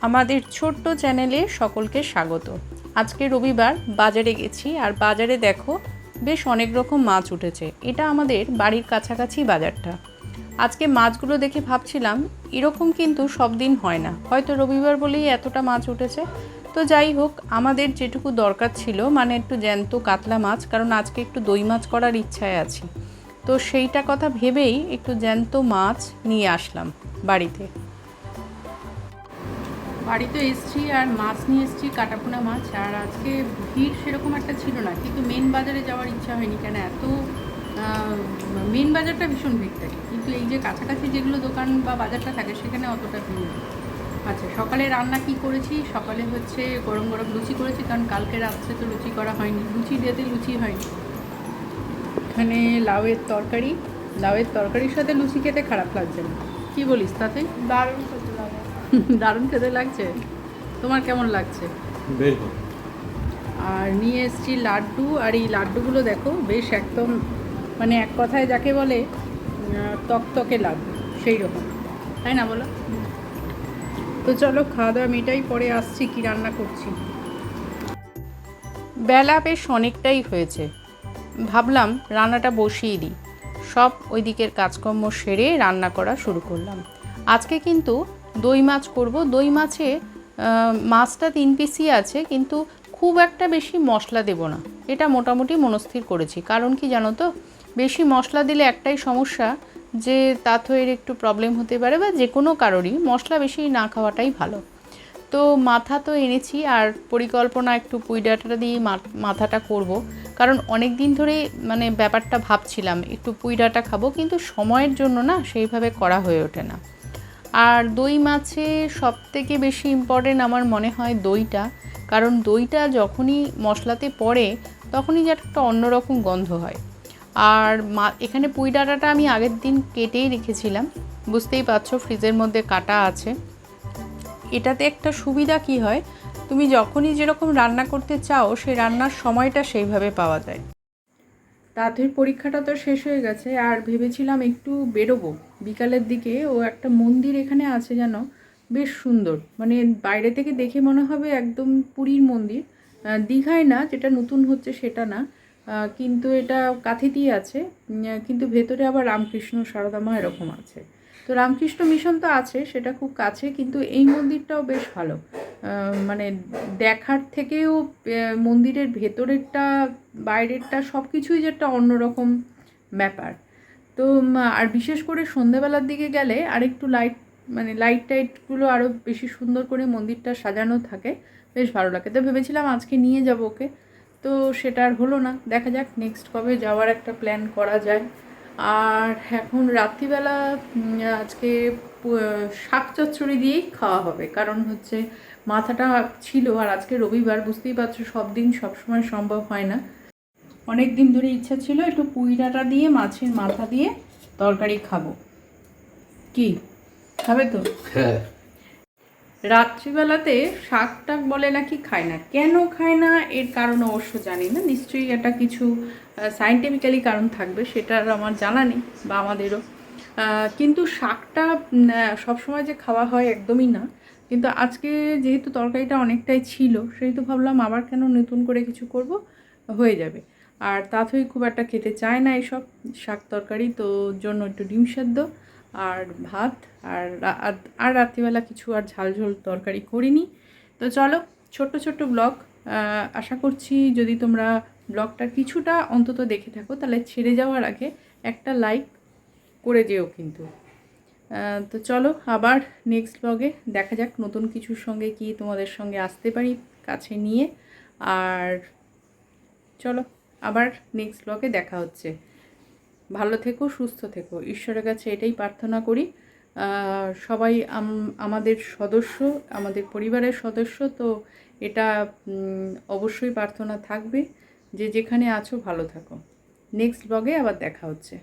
আমাদের ছোট্ট চ্যানেলে সকলকে স্বাগত। আজকে রবিবার, বাজারে গেছি আর বাজারে দেখো বেশ অনেক রকম মাছ উঠেছে। এটা আমাদের বাড়ির কাছাকাছি বাজারটা। আজকে মাছগুলো দেখে ভাবছিলাম, এরকম কিন্তু সব দিন হয় না। হয়তো রবিবার বলেই এতটা মাছ উঠেছে। তো যাই হোক, আমাদের যেটুকু দরকার ছিল মানে একটু জ্যান্ত কাতলা মাছ, কারণ আজকে একটু দই মাছ করার ইচ্ছায় আছি। তো সেইটা কথা ভেবেই একটু জ্যান্ত মাছ নিয়ে আসলাম বাড়িতে। বাড়িতে এসছি আর মাছ নিয়ে এসছি, কাটাপোনা মাছ, আর আজকে ভিড় সেরকম একটা ছিল না, কিন্তু মেন বাজারে যাওয়ার ইচ্ছা হয়নি, কেন এত মেন বাজারটা ভীষণ ভিড় থাকে, কিন্তু এই যে কাছাকাছি যেগুলো দোকান বা বাজারটা থাকে সেখানে অতটা ভিড় আচ্ছা সকালে রান্না কি করেছি? সকালে হচ্ছে গরম গরম লুচি করেছি, কারণ কালকে রাত্রে তো লুচি করা হয়নি, লুচি দিতে লুচি হয়নি। এখানে লাউয়ের তরকারি লাউয়ের তরকারির সাথে লুচি খেতে খারাপ লাগছে না। কি বলিস তাতে? দারুণ খেতে লাগে। দারুণ খেতে লাগছে? তোমার কেমন লাগছে? বেশ আর নিয়ে এসেছি লাড্ডু আর এই লাড্ডুগুলো দেখো বেশ একদম মানে এক কথায় যাকে বলে তকতকে লাড্ডু সেই রকম। তাই না বলো? তো চলো খাওয়া দাওয়া মেটাই পরে আসছি কি রান্না করছি। বেলা বেশ অনেকটাই হয়েছে। ভাবলাম রান্নাটা বসিয়ে দিই। সব ওই দিকের কাজকর্ম সেরে রান্না করা শুরু করলাম। আজকে কিন্তু দই মাছ করব। দই মাছে মাছটা তিন পিসই আছে, কিন্তু খুব একটা বেশি মশলা দেব না। এটা মোটামুটি মনস্থির করেছি। কারণ কি জানো তো? বেশি মশলা দিলে একটাই সমস্যা যে তাথয়ের একটু প্রবলেম হতে পারে বা যে কোনো কারোরই। মশলা বেশি না খাওয়াটাই ভালো। তো মাথা তো এনেছি, আর পরিকল্পনা একটু পুঁই দিয়ে মাথাটা করব। কারণ অনেক দিন ধরেই মানে ব্যাপারটা ভাবছিলাম, একটু পুঁই ডাঁটা খাব, কিন্তু সময়ের জন্য না সেইভাবে করা হয়ে ওঠে না। আর দই মাছে সব থেকে বেশি ইম্পর্টেন্ট আমার মনে হয় দইটা, কারণ দইটা যখনই মশলাতে পড়ে তখনই যে একটা অন্যরকম গন্ধ হয়। আর মা, এখানে পুঁই ডাঁটাটা আমি আগের দিন কেটেই রেখেছিলাম, বুঝতেই পারছ, ফ্রিজের মধ্যে কাটা আছে। এটাতে একটা সুবিধা কি হয়? তুমি যখনই যেরকম রান্না করতে চাও সেই রান্নার সময়টা সেইভাবে পাওয়া যায়। তাঁতের পরীক্ষাটা তো শেষ হয়ে গেছে, আর ভেবেছিলাম একটু বেরোবো। বিকালের দিকে ও একটা মন্দির এখানে আছে যেন বেশ সুন্দর। মানে বাইরে থেকে দেখে মনে হবে একদম পুরীর মন্দির। দীঘায় না, যেটা নতুন হচ্ছে সেটা না। কিন্তু এটা কাথিতেই আছে। কিন্তু ভেতরে আবার রামকৃষ্ণ, সারদামা এরকম আছে। তো রামকৃষ্ণ মিশন তো আছে, সেটা খুব কাছে, কিন্তু এই মন্দিরটাও বেশ ভালো। মানে দেখার থেকেও মন্দিরের ভেতরেরটা, বাইরেরটা সব কিছুই যে একটা অন্যরকম ব্যাপার। তো আর বিশেষ করে সন্ধেবেলার দিকে গেলে আর একটু লাইট মানে লাইট টাইটগুলো আরও বেশি সুন্দর করে মন্দিরটা সাজানো থাকে, বেশ ভালো লাগে। তো ভেবেছিলাম আজকে নিয়ে যাব ওকে, তো সেটা আর হলো না। দেখা যাক নেক্সট কবে যাওয়ার একটা প্ল্যান করা যায়। আর এখন রাত্রিবেলা আজকে শাক চচ্চড়ি দিয়েই খাওয়া হবে। কারণ হচ্ছে মাথাটা ছিল আর আজকে রবিবার, বুঝতেই পারছ, সব দিন সবসময় সম্ভব হয় না। অনেক দিন ধরে ইচ্ছা ছিল একটু পুঁই ডাঁটা দিয়ে, মাছের মাথা দিয়ে তরকারি খাব। কি? খাবে তো? হ্যাঁ। রাত্রিবেলাতে শাক টাক বলে নাকি খায় না। কেন খায় না? এর কারণ অবশ্য জানি না। নিশ্চয়ই এটা কিছু সাইন্টিফিক্যালি কারণ থাকবে সেটা আর আমার জানা নেই বা আমাদেরও। কিন্তু শাকটা সবসময় যে খাওয়া হয় একদমই না। কিন্তু আজকে যেহেতু তরকারিটা অনেকটাই ছিল, সেহেতু ভাবলাম আবার কেন নতুন করে কিছু করব? হয়ে যাবে। আর তাথই খুব একটা খেতে চায় না এসব শাক তরকারি, তো জন্য একটু ডিম সেদ্ধ। আর ভাত আর আর- রাত্রিবেলা কিছু আর ঝাল ঝোল তরকারি করিনি। তো চলো, ছোট্ট ছোট্ট ব্লগ। আশা করছি যদি তোমরা ব্লগটা কিছুটা অন্তত দেখে থাকো, তাহলে ছেড়ে যাওয়ার আগে একটা লাইক করে যেও কিন্তু। তো চলো, আবার নেক্সট ব্লগে দেখা যাক নতুন কিছুর সঙ্গে কি তোমাদের সঙ্গে আসতে পারি কাছে নিয়ে। আর চলো, আবার নেক্সট ব্লগে দেখা হচ্ছে। ভালো থেকো, সুস্থ থেকো। ঈশ্বরের কাছে এটাই প্রার্থনা করি। সবাই আমাদের সদস্য, আমাদের পরিবারের সদস্য, তো এটা অবশ্যই প্রার্থনা থাকবে যে যেখানে আছো ভালো থাকো। নেক্সট ব্লগে আবার দেখা হচ্ছে।